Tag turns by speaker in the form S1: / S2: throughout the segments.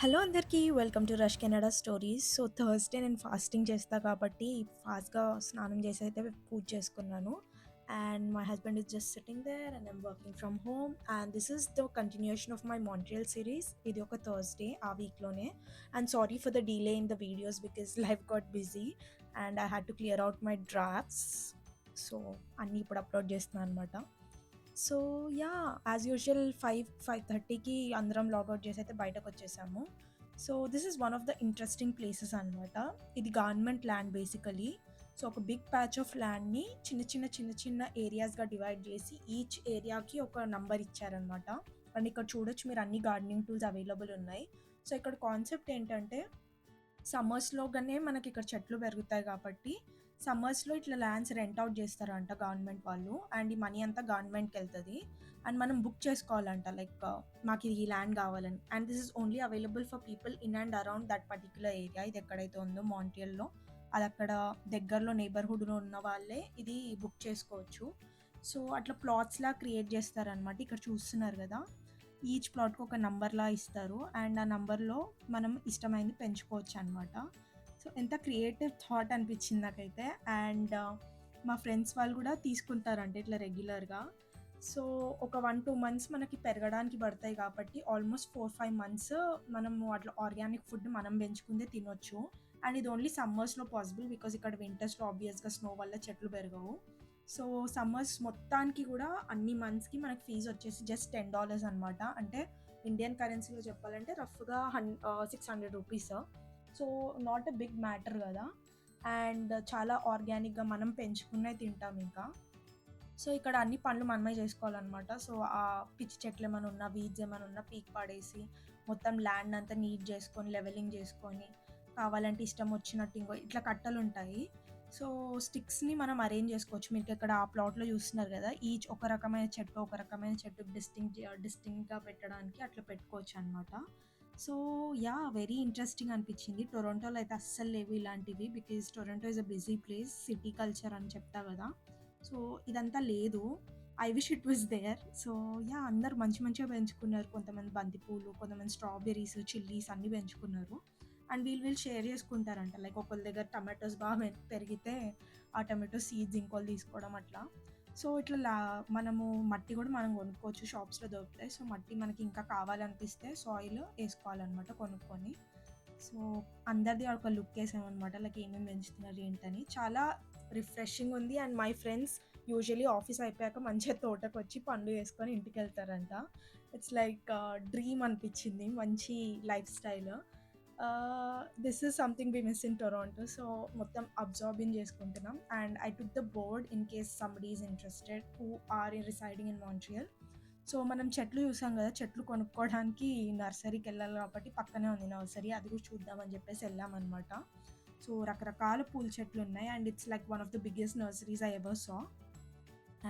S1: Hello అందరికీ welcome to Rush Canada stories. So Thursday నేను fasting చేస్తా కాబట్టి ఫాస్ట్గా స్నానం చేసి అయితే పూజ చేసుకున్నాను. And my husband is just sitting there and I'm working from home. And this is the continuation of my Montreal series. ఇది ఒక థర్స్డే ఆ వీక్లోనే. And sorry for the delay in the videos because life got busy. And I had to clear out my drafts. So అన్నీ ఇప్పుడు upload చేస్తున్నాను అనమాట so yeah as usual five five థర్టీకి అందరం logout చేసి అయితే బయటకు వచ్చేసాము so this is one of the interesting places అనమాట ఇది గవర్నమెంట్ ల్యాండ్ బేసికలీ సో ఒక బిగ్ ప్యాచ్ ఆఫ్ ల్యాండ్ని చిన్న చిన్న చిన్న చిన్న ఏరియాస్గా డివైడ్ చేసి ఈచ్ ఏరియాకి ఒక నంబర్ ఇచ్చారనమాట అండ్ ఇక్కడ చూడొచ్చు మీరు అన్ని గార్డెనింగ్ టూల్స్ అవైలబుల్ ఉన్నాయి. సో ఇక్కడ కాన్సెప్ట్ ఏంటంటే సమ్మర్స్లోగానే మనకి ఇక్కడ చెట్లు పెరుగుతాయి కాబట్టి సమ్మర్స్లో ఇట్లా ల్యాండ్స్ రెంట్ అవుట్ చేస్తారంట గవర్నమెంట్ వాళ్ళు. అండ్ ఈ మనీ అంతా గవర్నమెంట్కి వెళ్తుంది అండ్ మనం బుక్ చేసుకోవాలంట లైక్ మాకు ఈ ల్యాండ్ కావాలని. And this is only available for people in and around that particular area. ఇది ఎక్కడైతే ఉందో మాంట్రియల్లో. అది అక్కడ దగ్గరలో నేబర్హుడ్లో ఉన్న వాళ్ళే ఇది బుక్ చేసుకోవచ్చు. సో అట్లా ప్లాట్స్లా క్రియేట్ చేస్తారనమాట ఇక్కడ చూస్తున్నారు కదా. ఈచ్ ప్లాట్కి ఒక నంబర్లా ఇస్తారు. అండ్ ఆ నంబర్లో మనం ఇష్టమైంది పెంచుకోవచ్చు అనమాట సో ఎంత క్రియేటివ్ థాట్ అనిపించింది నాకైతే. అండ్ మా ఫ్రెండ్స్ వాళ్ళు కూడా తీసుకుంటారంటే ఇట్లా రెగ్యులర్గా. సో ఒక వన్ టూ మంత్స్ మనకి పెరగడానికి పడతాయి కాబట్టి ఆల్మోస్ట్ ఫోర్ ఫైవ్ మంత్స్ మనము అట్లా ఆర్గానిక్ ఫుడ్ మనం పెంచుకుందే తినొచ్చు. అండ్ ఇది ఓన్లీ సమ్మర్స్లో పాసిబుల్ బికాజ్ ఇక్కడ వింటర్స్లో ఆబ్వియస్గా స్నో వల్ల చెట్లు పెరగవు. సో సమ్మర్స్ మొత్తానికి కూడా అన్ని మంత్స్కి మనకి ఫీజు వచ్చేసి జస్ట్ టెన్ డాలర్స్ అనమాట అంటే ఇండియన్ కరెన్సీలో చెప్పాలంటే రఫ్గా హన్ six hundred rupees. So not a big matter కదా. అండ్ చాలా ఆర్గానిక్గా మనం పెంచుకునే తింటాం ఇంకా. సో ఇక్కడ అన్ని పనులు మనమే చేసుకోవాలన్నమాట. సో ఆ పిచ్చి చెట్లు ఏమైనా ఉన్నా వీడ్స్ ఏమైనా ఉన్నా పీక్ పడేసి మొత్తం ల్యాండ్ అంతా నీట్ చేసుకొని లెవెలింగ్ చేసుకొని కావాలంటే ఇష్టం వచ్చినట్టు ఇంకో ఇట్లా కట్టలు ఉంటాయి. సో స్టిక్స్ని మనం అరేంజ్ చేసుకోవచ్చు. మీకు ఇక్కడ ఆ ప్లాట్లో చూస్తున్నారు కదా ఈచ్ ఒక రకమైన చెట్టు ఒక రకమైన చెట్టు డిస్టింగ్ డిస్టింగ్గా పెట్టడానికి అట్లా పెట్టుకోవచ్చు అనమాట సో యా వెరీ ఇంట్రెస్టింగ్ అనిపించింది. టొరంటోలో అయితే అస్సలు లేవు ఇలాంటివి because Toronto is a busy place city culture అని చెప్తా కదా. సో ఇదంతా లేదు. I wish it was there. So yeah అందరు మంచి మంచిగా పెంచుకున్నారు. కొంతమంది బంతిపూలు కొంతమంది స్ట్రాబెర్రీస్ చిల్లీస్ అన్నీ పెంచుకున్నారు. అండ్ వీళ్ళు వీళ్ళు షేర్ చేసుకుంటారంట. లైక్ ఒకళ్ళ దగ్గర టమాటోస్ బాగా పెరిగితే ఆ టమాటో సీడ్స్ ఇంకోళ్ళు తీసుకోవడం అట్లా. సో ఇట్లా లా మనము మట్టి కూడా మనం కొనుక్కోవచ్చు షాప్స్లో దొరుకుతాయి. సో మట్టి మనకి ఇంకా కావాలనిపిస్తే సాయిల్ వేసుకోవాలన్నమాట కొనుక్కొని. సో అందరిది ఒక లుక్ వేసామన్నమాట. లైక్ ఏమేమి పెంచుతున్నారు ఏంటని. చాలా రిఫ్రెషింగ్ ఉంది. And my friends usually office అయిపోయాక మంచిగా తోటకు వచ్చి పండు వేసుకొని ఇంటికి వెళ్తారంట. ఇట్స్ లైక్ డ్రీమ్ అనిపించింది. మంచి lifestyle this is something we miss in Toronto so మొత్తం అబ్జార్బింగ్ చేసుకుంటున్నాం. And I took the board in case somebody is interested who are in residing in Montreal so మనం చెట్లు చూసాం కదా చెట్లు కొనుక్కోవడానికి నర్సరీకి వెళ్ళాలి కాబట్టి పక్కనే ఉంది నర్సరీ అది కూడా చూద్దామని చెప్పేసి వెళ్ళామన్నమాట సో రకరకాల పూల చెట్లు ఉన్నాయి and it's like one of the biggest nurseries I ever saw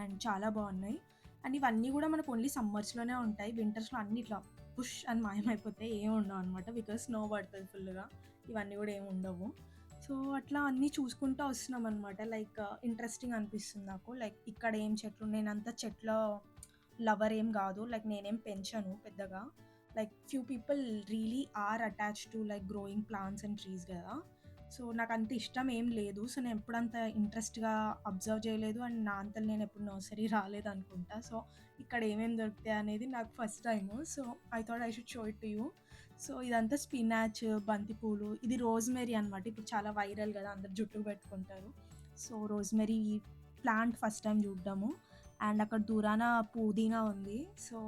S1: and చాలా బాగున్నాయి. అండ్ ఇవన్నీ కూడా మనకు ఓన్లీ సమ్మర్స్లోనే ఉంటాయి వింటర్స్లో అన్ని ఇట్లా పుష్ అని మాయమైపోతే ఏమి ఉండవు అనమాట బికాస్ స్నో పడుతుంది ఫుల్గా ఇవన్నీ కూడా ఏమి ఉండవు. సో అట్లా అన్నీ చూసుకుంటూ వస్తున్నాం అనమాట లైక్ ఇంట్రెస్టింగ్ అనిపిస్తుంది నాకు. లైక్ ఇక్కడ ఏం చెట్లు నేనంత చెట్ల లవర్ ఏం కాదు. లైక్ నేనేం పెంచాను పెద్దగా. Like few people really are attach to like growing plants and trees కదా. సో నాకు అంత ఇష్టం ఏం లేదు. సో నేను ఎప్పుడు అంత ఇంట్రెస్ట్గా అబ్జర్వ్ చేయలేదు. అండ్ నా అంతలు నేను ఎప్పుడు నర్సరీ రాలేదు అనుకుంటా సో ఇక్కడ ఏమేమి దొరుకుతాయి అనేది నాకు first time. So I thought I should show it to you. So ఇదంతా స్పినాచ్ బంతిపూలు ఇది రోజ్మెరీ అనమాట ఇప్పుడు చాలా వైరల్ కదా అందరు జుట్టు పెట్టుకుంటారు. So rosemary plant first time చూడ్డాము. And అక్కడ దూరాన పుదీనా ఉంది. సో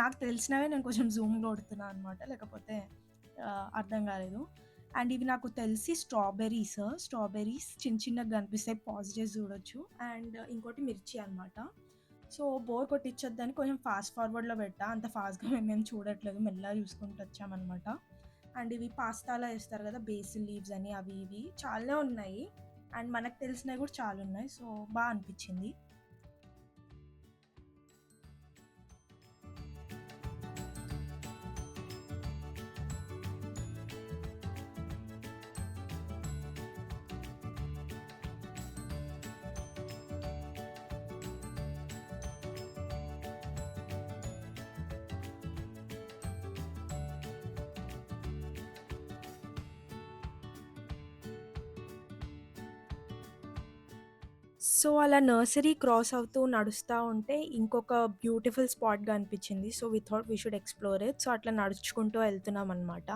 S1: నాకు తెలిసినవే నేను కొంచెం జూమ్ కొడుతున్నాను అనమాట లేకపోతే అర్థం కాలేదు. అండ్ ఇవి నాకు తెలిసి స్ట్రాబెర్రీస్ స్ట్రాబెర్రీస్ చిన్న చిన్నగా కనిపిస్తాయి పాజిటివ్స్ చూడొచ్చు. అండ్ ఇంకోటి మిర్చి అనమాట సో బోర్ కొట్టించొద్దని కొంచెం ఫాస్ట్ ఫార్వర్డ్లో పెట్టా. అంత ఫాస్ట్గా మేము చూడట్లేదు. మెల్లగా చూసుకుంటూ వచ్చామన్నమాట. అండ్ ఇవి పాస్తాలో వేస్తారు కదా బేసిల్ లీవ్స్ అని అవి ఇవి. చాలా ఉన్నాయి. అండ్ మనకు తెలిసినవి కూడా చాలా ఉన్నాయి. సో బాగా అనిపించింది. సో, అలా నర్సరీ క్రాస్ అవుతూ నడుస్తూ ఉంటే ఇంకొక బ్యూటిఫుల్ స్పాట్ కనిపించింది. So, we thought we should explore it. So, అట్లా నడుచుకుంటూ వెళ్తున్నామనమాట.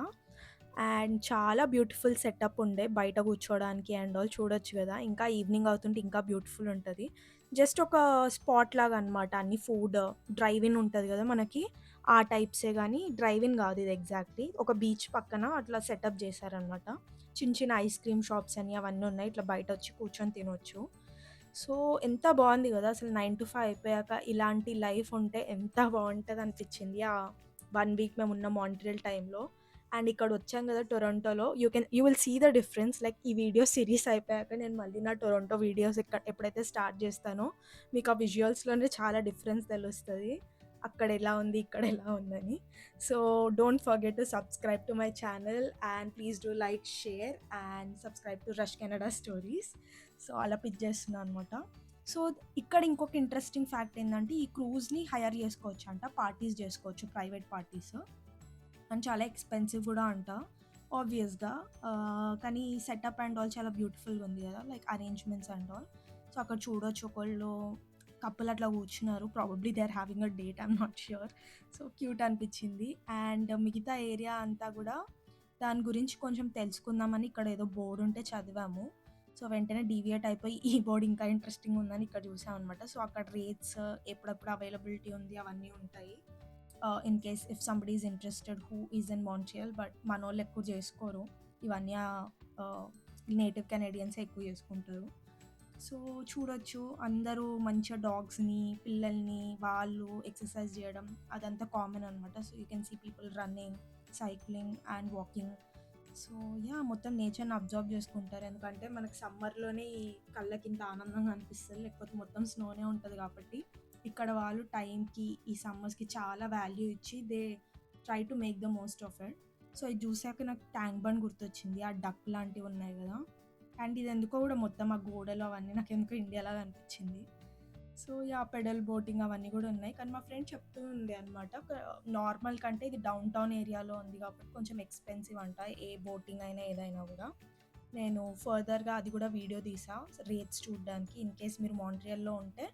S1: అండ్ చాలా బ్యూటిఫుల్ సెటప్ ఉండే బయట కూర్చోవడానికి అండ్ ఆల్ చూడొచ్చు కదా ఇంకా ఈవినింగ్ అవుతుంటే ఇంకా బ్యూటిఫుల్ ఉంటుంది జస్ట్ ఒక స్పాట్ లాగా అనమాట. అన్ని ఫుడ్ డ్రైవ్ ఇన్ ఉంటుంది కదా మనకి ఆ టైప్సే కానీ డ్రైవ్ ఇన్ కాదు ఇది ఎగ్జాక్ట్‌లీ. ఒక బీచ్ పక్కన అట్లా సెటప్ చేశారనమాట. చిన్న చిన్న ఐస్ క్రీమ్ షాప్స్ అని అవన్నీ ఉన్నాయి. ఇట్లా బయట వచ్చి కూర్చొని తినొచ్చు. సో, ఎంత బాగుంది కదా అసలు 9-5 అయిపోయాక ఇలాంటి లైఫ్ ఉంటే ఎంత బాగుంటుంది అనిపించింది ఆ వన్ వీక్ మేము ఉన్న మాంట్రియల్ టైంలో అండ్ ఇక్కడ వచ్చాం కదా టొరంటోలో you can you will see the difference. Like ఈ వీడియో సిరీస్ అయిపోయాక నేను మళ్ళీ నా టొరంటో వీడియోస్ ఇక్కడ ఎప్పుడైతే స్టార్ట్ చేస్తానో మీకు ఆ విజువల్స్‌లోనే చాలా డిఫరెన్స్ తెలుస్తుంది అక్కడ ఎలా ఉంది, ఇక్కడ ఎలా ఉందని. So, don't forget to subscribe to my channel and please do like, share and subscribe to Rush Canada stories. So, అలా పిచ్ చేస్తున్నాను అనమాట. సో, ఇక్కడ ఇంకొక ఇంట్రెస్టింగ్ ఫ్యాక్ట్ ఏంటంటే ఈ క్రూజ్‌ని హైర్ చేసుకోవచ్చు అంట పార్టీస్ చేసుకోవచ్చు ప్రైవేట్ పార్టీస్. అండ్ చాలా ఎక్స్‌పెన్సివ్ కూడా అంట. ఆబ్వియస్‌గా. కానీ కానీ సెటప్ అండ్ ఆల్ చాలా బ్యూటిఫుల్‌గా ఉంది కదా like arrangements and all. So, అక్కడ చూడొచ్చు ఒకళ్ళు కప్పులు అట్లా కూర్చున్నారు. Probably they are having a date I'm not sure. So, cute అనిపించింది అండ్ మిగతా ఏరియా అంతా కూడా దాని గురించి కొంచెం తెలుసుకుందామని ఇక్కడ ఏదో బోర్డు ఉంటే చదివాము. సో, వెంటనే డీవియేట్ అయిపోయి ఈ బోర్డ్ ఇంకా ఇంట్రెస్టింగ్ ఉందని ఇక్కడ చూసామనమాట. సో, అక్కడ రేట్స్ ఎప్పుడప్పుడు అవైలబిలిటీ ఉంది అవన్నీ ఉంటాయి. In case if somebody is interested who is in Montreal but మన వాళ్ళు ఎక్కువ చేసుకోరు ఇవన్నీ నేటివ్ కెనేడియన్సే ఎక్కువ చేసుకుంటారు. సో, చూడొచ్చు అందరూ మంచిగా డాగ్స్‌ని, పిల్లల్ని వాళ్ళు ఎక్సర్సైజ్ చేయడం అదంతా కామన్ అనమాట. So, you can see people running, cycling and walking. So, yeah మొత్తం నేచర్‌ని అబ్జర్వ్ చేసుకుంటారు. ఎందుకంటే మనకు సమ్మర్‌లోనే ఈ కళ్ళకింత ఆనందంగా అనిపిస్తుంది లేకపోతే మొత్తం స్నోనే ఉంటుంది కాబట్టి ఇక్కడ వాళ్ళు టైంకి ఈ సమ్మర్స్‌కి చాలా వాల్యూ ఇచ్చి they try to make the most of it. So, ఇది చూసాక నాకు ట్యాంక్ బండ్ గుర్తొచ్చింది. ఆ డక్ లాంటివి ఉన్నాయి కదా అండ్ ఇది ఎందుకో కూడా మొత్తం ఆ గోడలు అవన్నీ నాకు ఎందుకో ఇండియాలాగా అనిపించింది సో, యా పెడల్ బోటింగ్ అవన్నీ కూడా ఉన్నాయి. కానీ మా ఫ్రెండ్ చెప్తూ ఉంది అనమాట. నార్మల్ కంటే ఇది డౌన్ టౌన్ ఏరియాలో ఉంది కాబట్టి కొంచెం ఎక్స్‌పెన్సివ్ అంట. ఏ బోటింగ్ అయినా ఏదైనా కూడా నేను ఫర్దర్‌గా అది కూడా వీడియో తీసా రేట్స్ చూడడానికి ఇన్ కేస్ మీరు మాంట్రియల్‌లో ఉంటే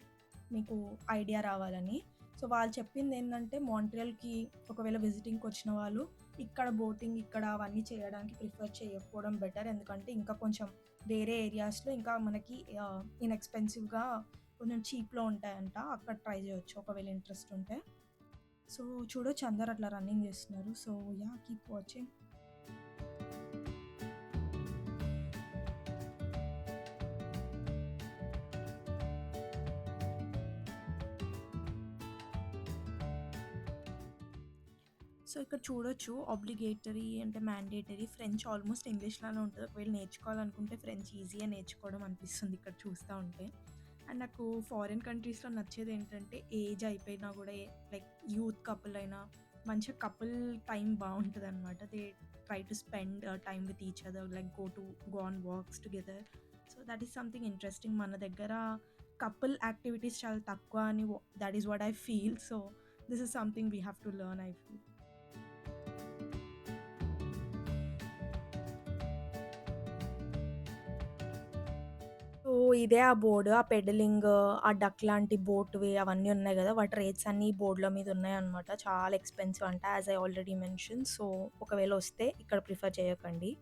S1: మీకు ఐడియా రావాలని. సో, వాళ్ళు చెప్పింది ఏంటంటే మాంట్రియల్‌కి ఒకవేళ విజిటింగ్కి వచ్చిన వాళ్ళు ఇక్కడ బోటింగ్ ఇక్కడ అవన్నీ చేయడానికి ప్రిఫర్ చేయకపోవడం బెటర్. ఎందుకంటే ఇంకా కొంచెం వేరే ఏరియాస్‌లో ఇంకా మనకి ఇన్‌ఎక్స్‌పెన్సివ్‌గా కొంచెం చీప్‌లో ఉంటాయంట. అక్కడ ట్రై చేయొచ్చు ఒకవేళ ఇంట్రెస్ట్ ఉంటే. సో, చూడొచ్చు అందరు అట్లా రన్నింగ్ చేస్తున్నారు so, yeah keep watching. So, ఇక్కడ చూడొచ్చు ఆబ్లిగేటరీ అంటే మ్యాండేటరీ ఫ్రెంచ్ ఆల్మోస్ట్ ఇంగ్లీష్లోనే ఉంటుంది ఒకవేళ నేర్చుకోవాలనుకుంటే ఫ్రెంచ్ ఈజీగా నేర్చుకోవడం అనిపిస్తుంది ఇక్కడ చూస్తా ఉంటే. అండ్ నాకు ఫారిన్ కంట్రీస్‌లో నచ్చేది ఏంటంటే ఏజ్ అయిపోయినా కూడా లైక్ యూత్ కపుల్ అయినా మంచిగా కపుల్ టైం బాగుంటుంది అనమాట they try to spend time with each other like go to go on walks together. So, that is something interesting. మన దగ్గర కపుల్ యాక్టివిటీస్ చాలా తక్కువ అని that is what I feel. So, this is something we have to learn I feel. So, ఇదే ఆ board ఆ peddling, ఆ duck లాంటి బోట్‌వి అవన్నీ ఉన్నాయి కదా వాటి రేట్స్ అన్ని ఈ మీద మీద ఉన్నాయన్నమాట. చాలా ఎక్స్‌పెన్సివ్ అంట as I already mention. So, ఒకవేళ వస్తే ఇక్కడ ప్రిఫర్ చేయకండి.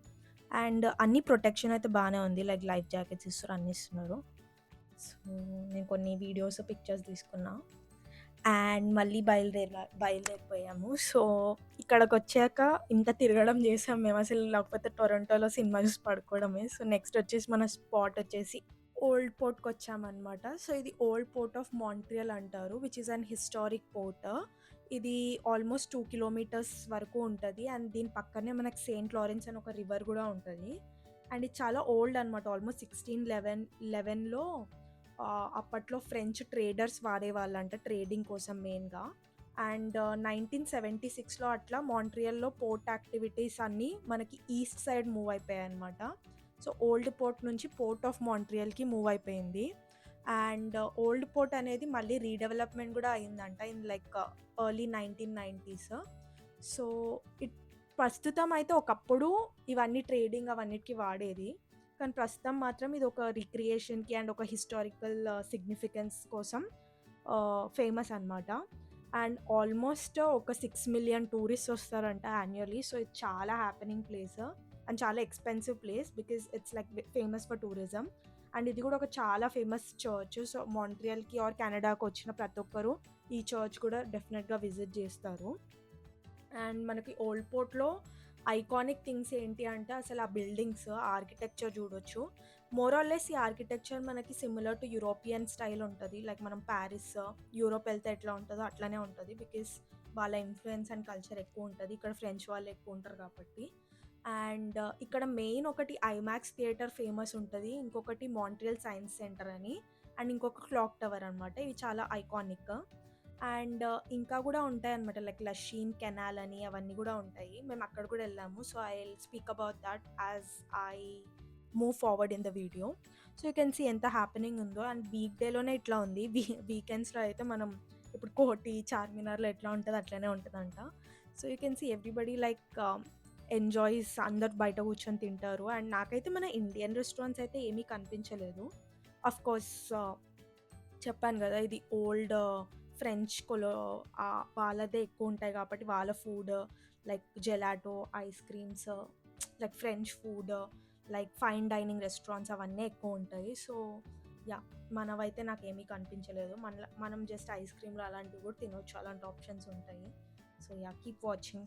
S1: అండ్ అన్ని ప్రొటెక్షన్ అయితే బాగానే ఉంది. లైక్ లైఫ్ జాకెట్స్ ఇస్తారు అన్ని ఇస్తున్నారు. సో, నేను కొన్ని వీడియోస్, పిక్చర్స్ తీసుకున్నా. అండ్ మళ్ళీ బయలుదేరా బయలుదేరిపోయాము. సో, ఇక్కడికొచ్చాక ఇంకా తిరగడం చేసాం మేము. అసలు లేకపోతే టొరంటోలో సినిమా చూసి పడుకోవడమే. సో, నెక్స్ట్ వచ్చేసి మన స్పాట్ వచ్చేసి ఓల్డ్ పోర్ట్‌కొచ్చామనమాట. సో, ఇది ఓల్డ్ పోర్ట్ ఆఫ్ మాంట్రియల్ అంటారు. Which is an historic port. ఇది ఆల్మోస్ట్ టూ కిలోమీటర్స్ వరకు ఉంటుంది అండ్ దీని పక్కనే మనకు సెయింట్ లారెన్స్ అని ఒక రివర్ కూడా ఉంటుంది అండ్ ఇది చాలా ఓల్డ్ అనమాట. ఆల్మోస్ట్ సిక్స్టీన్ లెవెన్ లెవెన్లో అప్పట్లో ఫ్రెంచ్ ట్రేడర్స్ వాడేవాళ్ళంట ట్రేడింగ్ కోసం మెయిన్‌గా. అండ్ 1976లో అట్లా మాంట్రియల్‌లో పోర్ట్ యాక్టివిటీస్ అన్నీ మనకి ఈస్ట్ సైడ్ మూవ్ అయిపోయాయి అనమాట సో, ఓల్డ్ పోర్ట్ నుంచి పోర్ట్ ఆఫ్ మాంట్రియల్‌కి మూవ్ అయిపోయింది. అండ్ uh, ఓల్డ్ పోర్ట్ అనేది మళ్ళీ రీడెవలప్‌మెంట్ కూడా అయిందంట ఇన్ లైక్ uh, ఎర్లీ 1990స్. సో, ఇట్ ప్రస్తుతం అయితే ఒకప్పుడు ఇవన్నీ ట్రేడింగ్ అవన్నిటికి వాడేది. కానీ ప్రస్తుతం మాత్రం ఇది ఒక రిక్రియేషన్‌కి అండ్ ఒక హిస్టారికల్ uh, సిగ్నిఫికెన్స్ కోసం ఫేమస్ అనమాట. అండ్ ఆల్మోస్ట్ ఒక సిక్స్ మిలియన్ టూరిస్ట్ వస్తారంట యాన్యువల్లీ సో, ఇది చాలా హ్యాపెనింగ్ ప్లేస్ అండ్ చాలా expensive place because it's like famous for tourism. And ఇది కూడా ఒక చాలా ఫేమస్ చర్చ్. సో, మాంట్రియల్కి ఆర్ కెనడాకి వచ్చిన ప్రతి ఒక్కరు ఈ చర్చ్ కూడా డెఫినెట్గా విజిట్ చేస్తారు. అండ్ మనకి ఓల్డ్ పోర్ట్‌లో ఐకానిక్ థింగ్స్ ఏంటి అంటే అసలు ఆ బిల్డింగ్స్, ఆర్కిటెక్చర్ చూడొచ్చు. మోర్ ఆర్ లెస్ ఈ ఆర్కిటెక్చర్ మనకి సిమిలర్ టు యూరోపియన్ స్టైల్ ఉంటుంది లైక్ మనం ప్యారిస్ యూరోప్ వెళ్తే ఎట్లా ఉంటుందో అట్లనే ఉంటుంది బికాస్ వాళ్ళ ఇన్ఫ్లుయెన్స్ అండ్ కల్చర్ ఎక్కువ ఉంటుంది ఇక్కడ ఫ్రెంచ్ వాళ్ళు ఎక్కువ ఉంటారు కాబట్టి. అండ్ ఇక్కడ మెయిన్ ఒకటి ఐమాక్స్ థియేటర్ ఫేమస్ ఉంటుంది ఇంకొకటి మాంట్రియల్ సైన్స్ సెంటర్ అని. అండ్ ఇంకొక క్లాక్ టవర్ అనమాట. ఇవి చాలా ఐకానిక్. అండ్ ఇంకా కూడా ఉంటాయి అనమాట లైక్ లషీన్ కెనాల్ అని అవన్నీ కూడా ఉంటాయి. మేము అక్కడ కూడా వెళ్ళాము so, I will speak about that as I move forward in the video. So, you can see ఎంత హ్యాపెనింగ్ ఉందో అండ్ వీక్ డేలోనే ఇట్లా ఉంది. వీ వీకెండ్స్‌లో అయితే మనం ఇప్పుడు కోటి, చార్మినార్‌లో ఎట్లా ఉంటుంది అట్లనే ఉంటుందంట so, you can see everybody like enjoys అందరు బయట కూర్చొని తింటారు. అండ్ నాకైతే మన ఇండియన్ రెస్టారెంట్స్ అయితే ఏమీ కనిపించలేదు. ఆఫ్‌కోర్స్ చెప్పాను కదా! ఇది ఓల్డ్ ఫ్రెంచ్ కొలో వాళ్ళదే ఎక్కువ ఉంటాయి కాబట్టి వాళ్ళ food like gelato, ice creams like French food, like fine dining restaurants అవన్నీ ఎక్కువ ఉంటాయి. సో, యా మనవైతే నాకేమీ కనిపించలేదు. మన మనం జస్ట్ ఐస్ క్రీమ్‌లు అలాంటివి కూడా తినొచ్చు. అలాంటి ఆప్షన్స్ ఉంటాయి. So, yeah keep watching.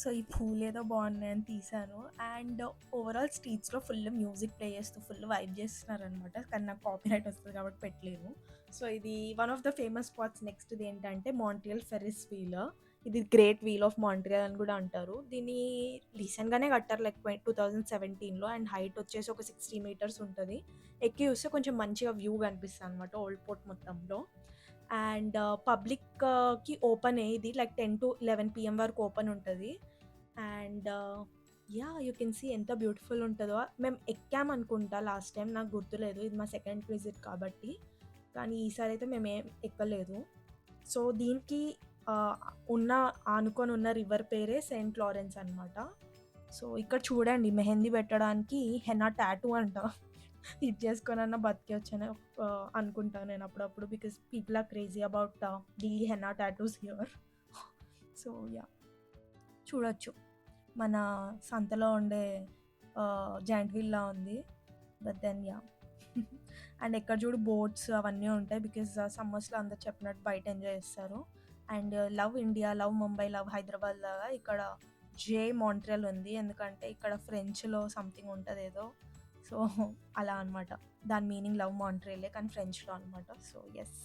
S1: So, ఈ పూలేదో బాగున్నాయని తీశాను. అండ్ ఓవరాల్ స్ట్రీట్స్‌లో ఫుల్ మ్యూజిక్ ప్లే చేస్తూ ఫుల్ వైబ్ చేస్తున్నారనమాట. కానీ నాకు కాపీరైట్ వస్తుంది కాబట్టి పెట్టలేను. సో, ఇది one of the famous spots నెక్స్ట్‌ది ఏంటంటే మాంట్రియల్ ఫెరిస్ వీల్. ఇది గ్రేట్ వీల్ ఆఫ్ మాంట్రియల్ అని కూడా అంటారు. దీన్ని రీసెంట్‌గానే కట్టారు లైక్ టూ థౌజండ్ సెవెంటీన్లో అండ్ హైట్ వచ్చేసి ఒక 60 మీటర్స్ ఉంటుంది ఎక్కి చూస్తే కొంచెం మంచిగా వ్యూ కనిపిస్తుంది అనమాట ఓల్డ్ పోర్ట్ మొత్తంలో. అండ్ పబ్లిక్‌కి ఓపెన్ ఇది లైక్ 10-11 పీఎం వరకు ఓపెన్ ఉంటుంది and yeah you can see ఎంత బ్యూటిఫుల్ ఉంటుందో మేము ఎక్కామనుకుంటా లాస్ట్ టైం నాకు గుర్తులేదు. ఇది మా సెకండ్ విజిట్ కాబట్టి. కానీ ఈసారి అయితే మేమేం ఎక్కలేదు. సో, దీనికి ఉన్న ఆనుకొని ఉన్న రివర్ పేరే సెయింట్ లారెన్స్ అనమాట. సో, ఇక్కడ చూడండి మెహందీ పెట్టడానికి హెనా టాటూ అంట. ఇది చేసుకొనన్నా బతికేయొచ్చని ఆహ్, అనుకుంటాను నేను అప్పుడప్పుడు. Because people are crazy about the henna tattoos here. So, yeah చూడొచ్చు. మన సంతలో ఉండే జాయింట్ వీల్‌లా ఉంది. బట్ దెన్ యా అండ్ ఎక్కడ చూడు బోట్స్ అవన్నీ ఉంటాయి. బికాస్ సమ్మర్స్‌లో అందరు చెప్పినట్టు బయట ఎంజాయ్ చేస్తారు. And love India, love Mumbai, love Hyderabad లాగా ఇక్కడ జే మాంట్రియల్ ఉంది. ఎందుకంటే ఇక్కడ ఫ్రెంచ్‌లో సంథింగ్ ఉంటుంది ఏదో సో, అలా అనమాట. దాని మీనింగ్ లవ్ మాంట్రేలే కానీ ఫ్రెంచ్‌లో అనమాట. సో, ఎస్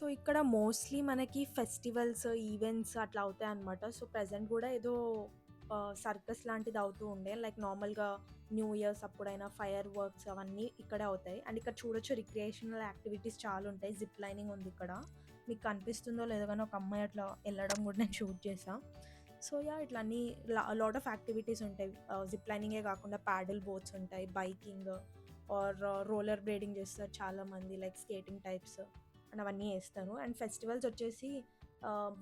S1: సో, ఇక్కడ మోస్ట్‌లీ మనకి ఫెస్టివల్స్, ఈవెంట్స్ అట్లా అవుతాయి అనమాట సో, ప్రజెంట్ కూడా ఏదో సర్కస్ లాంటిది అవుతూ ఉండే. లైక్ నార్మల్‌గా న్యూ ఇయర్స్ అప్పుడైనా ఫైర్ వర్క్స్ అవన్నీ ఇక్కడే అవుతాయి. అండ్ ఇక్కడ చూడొచ్చు రిక్రియేషనల్ యాక్టివిటీస్ చాలా ఉంటాయి. జిప్ లైనింగ్ ఉంది ఇక్కడ. మీకు కనిపిస్తుందో లేదో కానీ ఒక అమ్మాయి అట్లా వెళ్ళడం కూడా నేను షూట్ చేసాను సో, యా ఇట్లా అన్ని లా లాట్ ఆఫ్ యాక్టివిటీస్ ఉంటాయి. జిప్ లైనింగే కాకుండా ప్యాడల్ బోట్స్ ఉంటాయి. బైకింగ్ ఆర్ రోలర్ బ్లేడింగ్ చేస్తారు చాలామంది. లైక్ స్కేటింగ్ టైప్స్ అండ్ అవన్నీ వేస్తారు. అండ్ ఫెస్టివల్స్ వచ్చేసి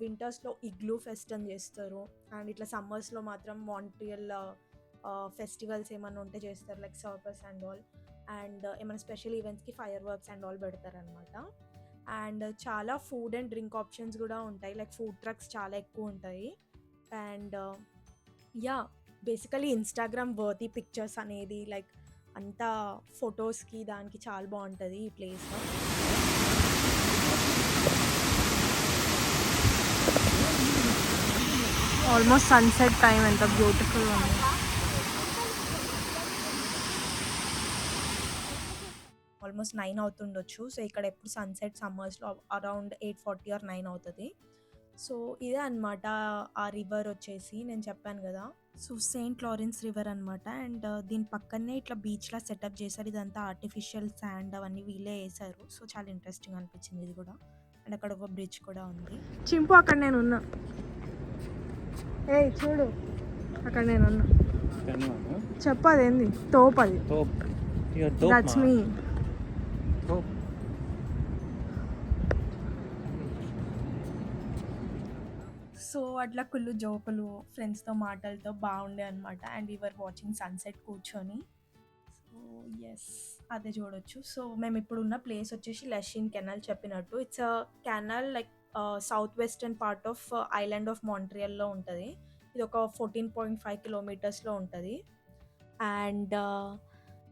S1: వింటర్స్లో ఇగ్లూ ఫెస్ట్ అని చేస్తారు. అండ్ ఇట్లా సమ్మర్స్లో మాత్రం మాంట్రియల్ ఫెస్టివల్స్ ఏమైనా ఉంటే చేస్తారు like circus and all. And ఏమైనా స్పెషల్ ఈవెంట్స్కి ఫైర్ వర్క్స్ అండ్ ఆల్ పెడతారనమాట అండ్ చాలా ఫుడ్ అండ్ డ్రింక్ ఆప్షన్స్ కూడా ఉంటాయి. లైక్ ఫుడ్ ట్రక్స్ చాలా ఎక్కువ ఉంటాయి. And yeah basically Instagram worthy pictures అనేది లైక్ అంతా ఫొటోస్కి దానికి చాలా బాగుంటుంది ఈ ప్లేస్ ఆల్మోస్ట్ సన్సెట్ టైం ఎంత బ్యూటిఫుల్ ఉంది ఆల్మోస్ట్ నైన్ అవుతుండొచ్చు. సో ఇక్కడ ఎప్పుడు sunset సమ్మర్స్లో around eight forty or nine అవుతుంది. సో ఇదే అనమాట ఆ రివర్ వచ్చేసి నేను చెప్పాను కదా. సో సెయింట్ లారెన్స్ రివర్ అనమాట అండ్ దీని పక్కనే ఇట్లా బీచ్లా సెటప్ చేశారు. ఇదంతా ఆర్టిఫిషియల్ శాండ్ అవన్నీ వీళ్ళే వేశారు. సో చాలా ఇంట్రెస్టింగ్ అనిపించింది ఇది కూడా. అండ్ అక్కడ ఒక బ్రిడ్జ్ కూడా ఉంది. చింపు అక్కడ నేను ఉన్నా. ఏ చూడు. అక్కడ నేను ఉన్నా. చెప్పదు ఏంది తోపు అది. సో అట్లా కుళ్ళు జోకులు ఫ్రెండ్స్తో మాటలతో బాగుండే అనమాట అండ్ యువర్ వాచింగ్ సన్సెట్ కూర్చొని. సో ఎస్ అదే చూడొచ్చు. సో మేము ఇప్పుడు ఉన్న ప్లేస్ వచ్చేసి లషిన్ కెనాల్ చెప్పినట్టు. It's a canal like south western part of island of మాంట్రియల్లో ఉంటుంది. ఇది ఒక ఫోర్టీన్ పాయింట్ ఫైవ్ కిలోమీటర్స్లో ఉంటుంది. And uh,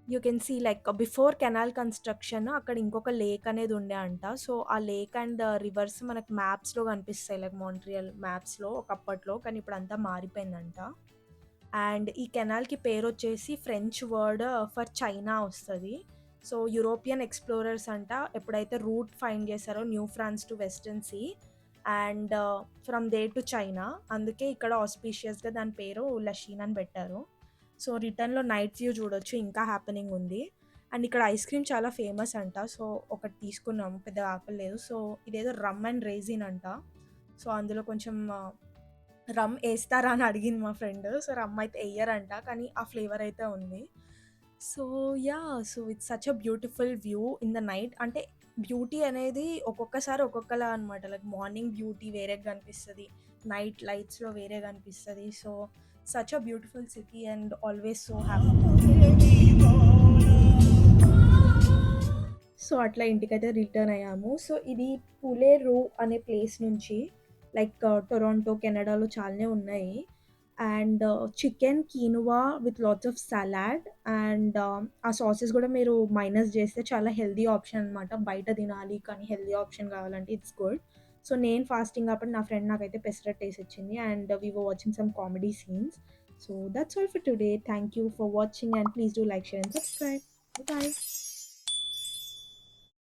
S1: you can see like before canal construction అక్కడ ఇంకొక లేక్ అనేది ఉండే అంట. సో ఆ లేక్ అండ్ రివర్స్ మనకు మ్యాప్స్లో కనిపిస్తాయి. లైక్ మాంట్రియల్ మ్యాప్స్లో ఒకప్పట్లో కానీ ఇప్పుడు అంతా మారిపోయిందంట. అండ్ ఈ కెనాల్కి పేరు వచ్చేసి ఫ్రెంచ్ వర్డ్ ఫర్ చైనా వస్తుంది. సో యూరోపియన్ ఎక్స్ప్లోరర్స్ అంట ఎప్పుడైతే రూట్ ఫైండ్ చేశారో New France to western sea and from they to China అందుకే ఇక్కడ ఆస్పీషియస్గా దాని పేరు లషీన్ అని పెట్టారు. సో రిటర్న్లో నైట్ వ్యూ చూడొచ్చు ఇంకా హ్యాపెనింగ్ ఉంది. అండ్ ఇక్కడ ఐస్ క్రీమ్ చాలా ఫేమస్ అంట. సో ఒకటి తీసుకున్నాము పెద్ద ఆకలి లేదు. సో ఇదేదో రమ్ అండ్ రేజిన్ అంట. సో అందులో కొంచెం రమ్ వేస్తారా అని అడిగింది మా ఫ్రెండ్ సో రమ్ అయితే వేయరంట కానీ ఆ ఫ్లేవర్ అయితే ఉంది. So yeah so it's such a beautiful view in the night అంటే బ్యూటీ అనేది ఒక్కొక్కసారి ఒక్కొక్కలా అనమాట లైక్ మార్నింగ్ బ్యూటీ వేరే కనిపిస్తుంది నైట్ లైట్స్లో వేరే కనిపిస్తుంది so such a beautiful city and always so happy so అట్లా ఇంటికైతే రిటర్న్ అయ్యాము. సో ఇది పులే రో అనే ప్లేస్ నుంచి లైక్ టొరాంటో కెనడాలో చాలానే ఉన్నాయి. And chicken quinoa with lots of salad and ఆ సాసెస్ కూడా మీరు మైనస్ చేస్తే చాలా హెల్దీ ఆప్షన్ అనమాట బయట తినాలి కానీ హెల్దీ ఆప్షన్ కావాలంటే ఇట్స్ గుడ్ సో నేను ఫాస్టింగ్ కాబట్టి నా ఫ్రెండ్ నాకైతే పెసరట్ టేస్ట్ వచ్చింది and we were watching some comedy scenes so that's all for today thank you for watching and please do like share and subscribe bye